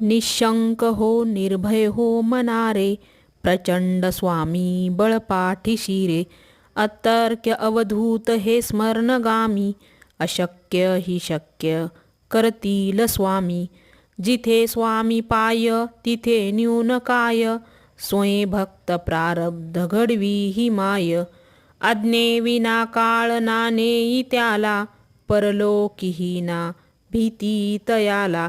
निशंक हो निर्भय हो मनारे प्रचंड स्वामी बळपाठीशी रे अतर्क्य अवधूत हे स्मरणगामी अशक्य हि शक्य करतील स्वामी. जिथे स्वामी पाय तिथे न्यून काय स्वयं भक्त प्रारब्ध घडवी ही माय. आज्ञे विना काळ ना त्याला परलोकीही ना भीती तयाला.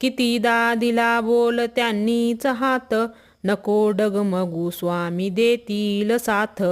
कितीदा दिला बोल त्यांनीच हात. नको डगमगू स्वामी देतील साथ.